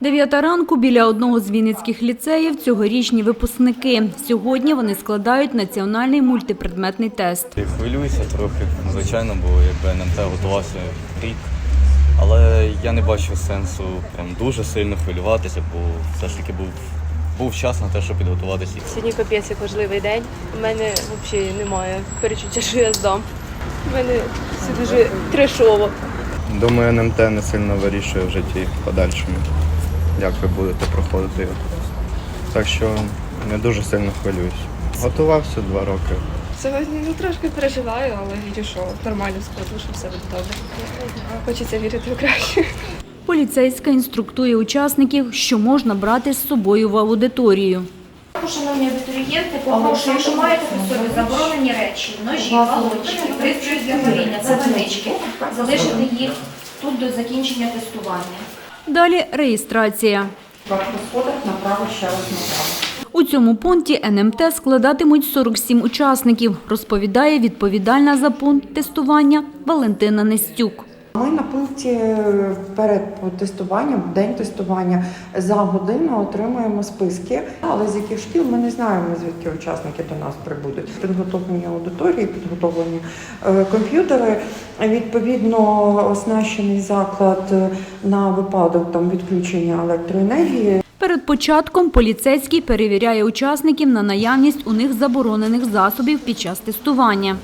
Дев'ята ранку біля одного з вінницьких ліцеїв цьогорічні випускники. Сьогодні вони складають національний мультипредметний тест. Хвилююся трохи, звичайно, бо якби НМТ готувався рік. Але я не бачу сенсу прям дуже сильно хвилюватися, бо все ж таки був, був час на те, щоб підготуватися. Сьогодні капець як важливий день. У мене взагалі немає перечуття, що я здам. У мене все дуже трешово. Думаю, НМТ не сильно вирішує в житті в подальшому, як ви будете проходити його. Так що не дуже сильно хвилююсь. Готувався два роки. Сьогодні ну, трошки переживаю, але вірю, що нормально складу, що все буде добре. Хочеться вірити в краще. Поліцейська інструктує учасників, що можна брати з собою в аудиторію. Шановні абітурієнти, попрошу, якщо маєте при собі заборонені речі, ножі, палочки, пристрої для горіння, завинички, залишити їх тут до закінчення тестування. Далі реєстрація. У цьому пункті НМТ складатимуть 47 учасників, розповідає відповідальна за пункт тестування Валентина Нестюк. Ми на пункті перед тестуванням, день тестування за годину отримуємо списки, але з яких шкіл ми не знаємо, звідки учасники до нас прибудуть. Підготовлені аудиторії, підготовлені е, комп'ютери. Відповідно, оснащений заклад е, на випадок там відключення електроенергії. Перед початком поліцейський перевіряє учасників на наявність у них заборонених засобів під час тестування.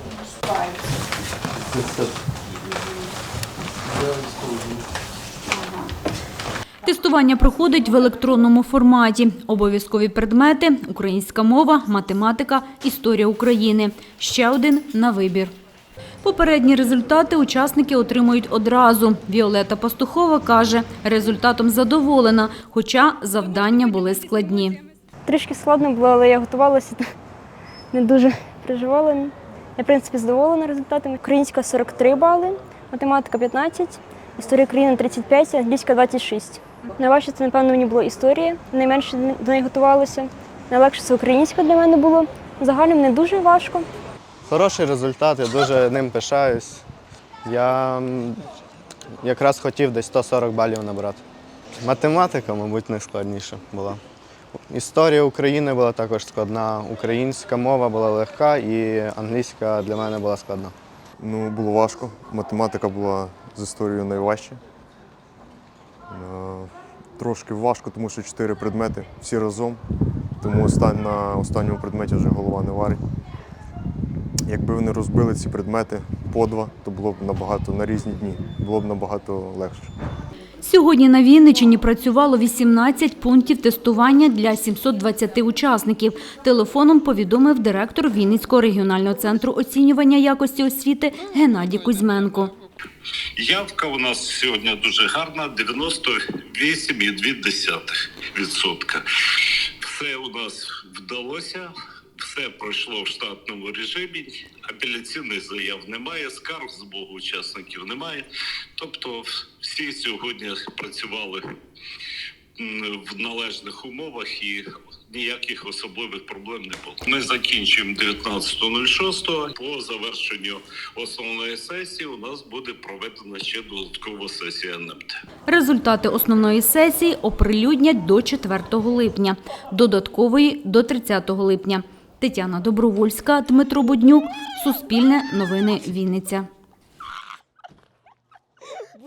Тестування проходить в електронному форматі. Обов'язкові предмети – українська мова, математика, історія України. Ще один на вибір. Попередні результати учасники отримують одразу. Віолета Пастухова каже, результатом задоволена, хоча завдання були складні. Трішки складно було, але я готувалася, не дуже переживала. Я, в принципі, задоволена результатами. Українська 43 бали, математика 15, історія України 35, англійська 26. Найважче це, напевно, мені було історія, найменше до неї готувалася. Найлегше це українська для мене було. Загалом не дуже важко. Хороший результат, я дуже ним пишаюсь. Я якраз хотів десь 140 балів набрати. Математика, мабуть, найскладніша була. Історія України була також складна, українська мова була легка і англійська для мене була складна. Ну, було важко. Математика була з історією найважча. Е, Трошки важко, тому що чотири предмети всі разом. Тому на останньому предметі вже голова не варить. Якби вони розбили ці предмети по два, то було б набагато на різні дні, було б набагато легше. Сьогодні на Вінниччині працювало 18 пунктів тестування для 720 учасників. Телефоном повідомив директор Вінницького регіонального центру оцінювання якості освіти Геннадій Кузьменко. Явка у нас сьогодні дуже гарна 98,2%. Все у нас вдалося, все пройшло в штатному режимі. Апеляційних заяв немає, скарг з боку учасників немає. Тобто, всі сьогодні працювали в належних умовах і ніяких особливих проблем не було. Ми закінчуємо 19.06. По завершенню основної сесії у нас буде проведена ще додаткова сесія НМТ. Результати основної сесії оприлюднять до 4 липня, додаткової – до 30 липня. Тетяна Добровольська, Дмитро Буднюк, Суспільне новини Вінниця.